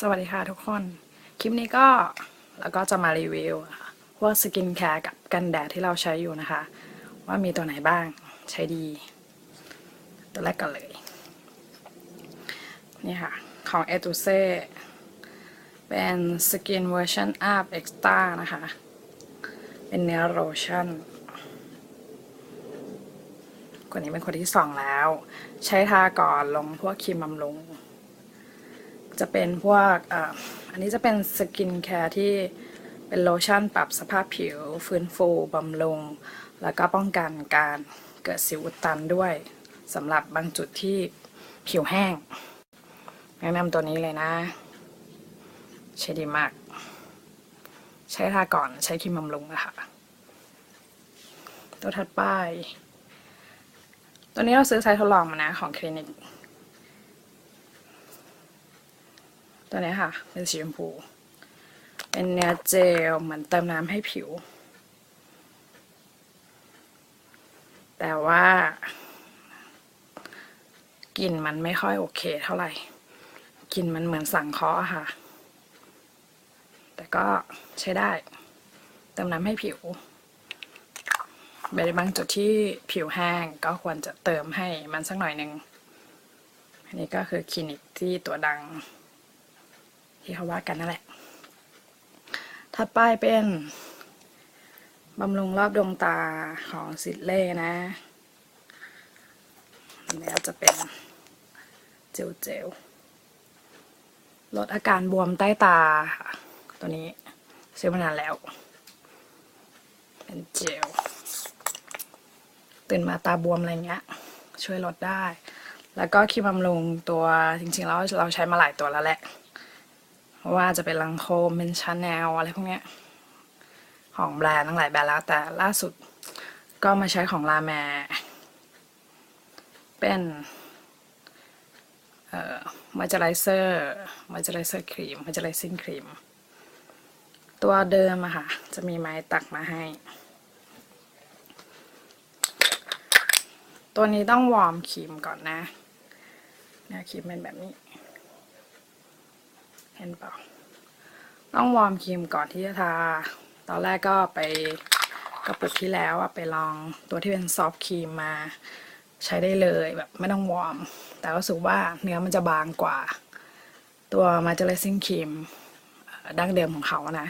สวัสดีค่ะทุกคน คลิปนี้ก็แล้วก็จะมารีวิวค่ะพวกสกินแคร์กับกันแดดที่เราใช้อยู่นะคะ ว่ามีตัวไหนบ้างใช้ดี ตัวแรกกันเลย นี่ค่ะ ของ e t u s e เป็นสกินเวอร์ชัน Up Extra นะคะ เป็นเนื้อโลชั่นคนนี้เป็นคนที่สองแล้ว ใช้ทาก่อนลงพวกครีมบำรุง จะเป็นพวกอ,อันนี้จะเป็นสกินแคร์ที่เป็นโลชั่นปรับสภาพผิว ฟื้นฟูบำรุง แล้วก็ป้องกันการเกิดสิวอุดตันด้วยสำหรับบางจุดที่ผิวแห้ง แนะนำตัวนี้เลยนะใช้ดีมาก ใช้ทาก่อนใช้ครีมบำรุงนะคะตัวถัดไป ตัวนี้เราซื้อไซส์ทดลองมานะของคลินิก ตัวนี้ค่ะ เป็นสีชมพู เป็นเนื้อเจลเหมือนเติมน้ำให้ผิว แต่ว่ากลิ่นมันไม่ค่อยโอเคเท่าไหร่กลิ่นมันเหมือนสังเคราะห์อค่ะ แต่ก็ใช้ได้ เติมน้ำให้ผิวในบางจุดที่ผิวแห้งก็ควรจะเติมให้มันสักหน่อยหนึ่งอันนี้ก็คือคลินิกที่ตัวดัง ที่เขาว่ากันนั่นแหละ ถัดไปเป็นบำรุงรอบดวงตาของซิดเล่นะอันนี้จะเป็นเจลเจลลดอาการบวมใต้ตา ตัวนี้ซื้อมานานแล้ว เป็นเจลตื่นมาตาบวมอะไรเงี้ย ช่วยลดได้ แล้วก็ครีมบำรุงตัวจริงๆแล้วเราใช้มาหลายตัวแล้วแหละ ว่าจะเป็นลังโคมเป็นชาแนลอะไรพวกเนี้ยของแบรนด์ทั้งหลายแบรนด์แล้วแต่ล่าสุดก็มาใช้ของลาแมเป็นเอ่อมอยเจอไรเซอร์มอยเจอไรเซอร์ครีมมอยเจอไรซิ่งครีม ตัวเดิมอะค่ะ จะมีไม้ตักมาให้ ตัวนี้ต้องวอร์มครีมก่อนนะเนี่ยครีมเป็นแบบนี้ เห็นเปล่าต้องวอร์มครีมก่อนที่จะทา ตอนแรกก็ไปกระปุกที่แล้วอะไปลองตัวที่เป็นซอฟต์ครีมมาใช้ได้เลยแบบไม่ต้องวอร์ม แต่รู้สึกว่าเนื้อมันจะบางกว่า ตัวมาเจอร์ซิ่งครีมดั้งเดิมของเขานะ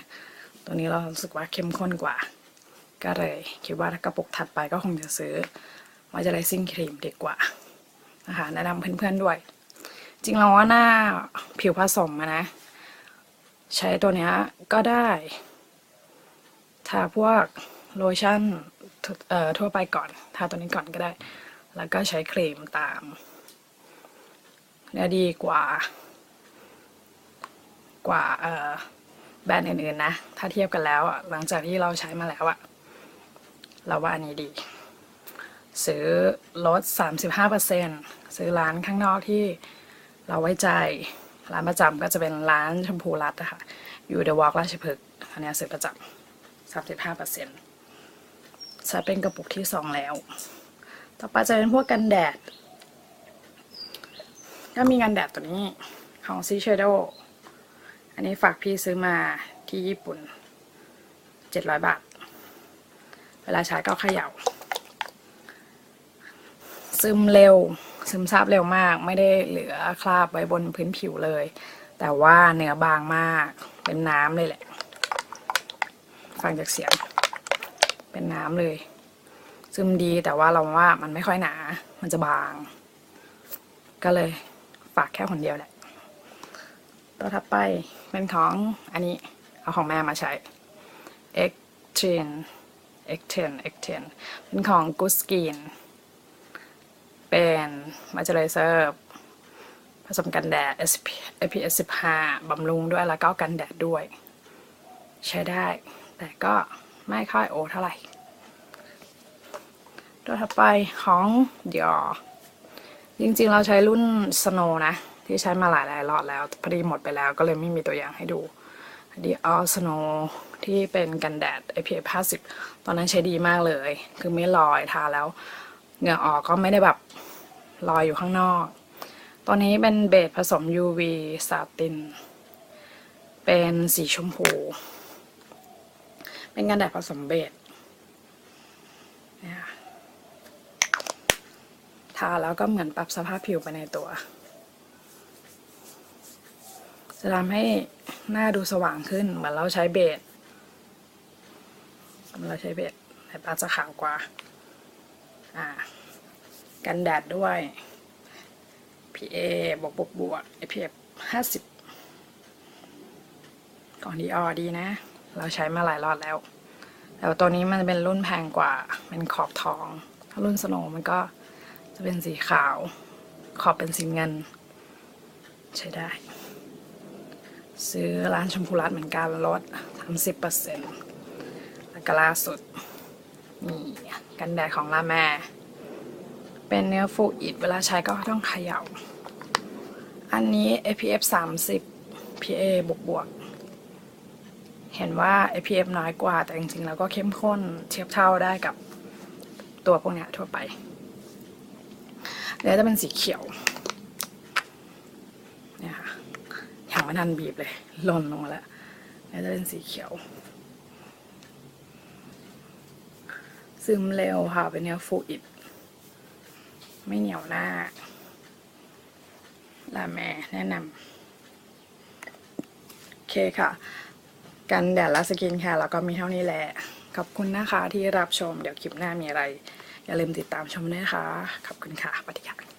ตัวนี้เรารู้สึกว่าเข้มข้นกว่า ก็เลยคิดว่าถ้ากระปุกถัดไปก็คงจะซื้อมาเจอร์ซิ่งครีมดีกว่านะคะแนะนำเพื่อนๆด้วย จริงเราว่าหน้าผิวผสมนะ ใช้ตัวเนี้ยก็ได้ทาพวกโลชั่นทั่วไปก่อน ทาตัวนี้ก่อนก็ได้ แล้วก็ใช้ครีมตามเนี่ยดีกว่า กว่าแบรนด์อื่นๆนะ ถ้าเทียบกันแล้วหลังจากที่เราใช้มาแล้วอะเราว่าอันนี้ดีซื้อลด 35%ซื้อร้านข้างนอกที่ เราไว้ใจร้านประจำก็จะเป็นร้านชมพูรัตนะคะอยู่เดอะวอล์กราชพฤกษ์อันนี้ซื้อประจำ35%ใช้เป็นกระปุกที่สองแล้ว ต่อไปจะเป็นพวกกันแดด ก็มีกันแดดตัวนี้ของซีเชโดอันนี้ฝากพี่ซื้อมาที่ญี่ปุ่น700บาท เวลาใช้ก็เขย่าซึมเร็ว ซึมซาบเร็วมาก ไม่ได้เหลือคราบไว้บนพื้นผิวเลย แต่ว่าเนื้อบางมากเป็นน้ำเลยแหละ ฟังจากเสียง เป็นน้ำเลย ซึมดีแต่ว่าเราว่ามันไม่ค่อยหนา มันจะบาง ก็เลยฝากแค่คนเดียวแหละ ตัวถัดไปเป็นของอันนี้เอาของแม่มาใช้ X t r e n X10 X10 เป็นของ Good Skin เป็นมาเจอร์เซอร์ผสมกันแดด SPF 15บำรุงด้วยแล้วก็กันแดดด้วย ใช้ได้ แต่ก็ไม่ค่อยโอเท่าไหร่ ตัวถัดไปของเดียจริงๆเราใช้รุ่น Snow นะ ที่ใช้มาหลายหลายๆรอดแล้ว พอดีหมดไปแล้วก็เลยไม่มีตัวอย่างให้ดูดีออสโนที่เป็นกันแดด IPF 50 ตอนนั้นใช้ดีมากเลย คือไม่ลอยทาแล้วเหงื่อออกก็ไม่ได้แบบ ลอยอยู่ข้างนอกตอนนี้เป็นเบสผสม UV ซาติน เป็นสีชมพู เป็นกันแดดผสมเบจเนี่ยทาแล้วก็เหมือนปรับสภาพผิวไปในตัว จะทำให้หน้าดูสว่างขึ้น เหมือนเราใช้เบสเหมือนเราใช้เบสแต่ตาจะขาวกว่า อ่า กันแดดด้วย PA บวกบวกบวก SPF ห้าสิบก่อนดีออดีนะ เราใช้มาหลายรอดแล้ว แต่ว่าตัวนี้มันเป็นรุ่นแพงกว่า เป็นขอบทอง ถ้ารุ่นสโนมันก็จะเป็นสีขาว ขอบเป็นสีเงิน ใช้ได้ ซื้อร้านชมพูรัตเหมือนกันลดทำสิบเปอร์เซ็นต์แล้วก็ล่าสุดนี่กันแดดของลาแม่ เป็นเนื้อฟูอิดเวลาใช้ก็ต้องเขย่า อันนี้ SPF 30 PA บวกบวก เห็นว่า SPF น้อยกว่าแต่จริงๆ แล้วก็เข้มข้นเทียบเท่าได้กับตัวพวกนี้ทั่วไป แล้วจะเป็นสีเขียว เนี่ยค่ะอย่างไม่ทันบีบเลยหล่นลงมาแล้ว แล้วจะเป็นสีเขียว ซึมเร็วค่ะเป็นเนื้อฟูอิด ไม่เหนียวหน้า ลาแม่แนะนำโอเคค่ะ กันแดดและสกินแคร์แล้วก็มีเท่านี้แหละ ขอบคุณนะคะที่รับชม เดี๋ยวคลิปหน้ามีอะไร อย่าลืมติดตามชมด้วยนะคะ ขอบคุณค่ะสวัสดีค่ะ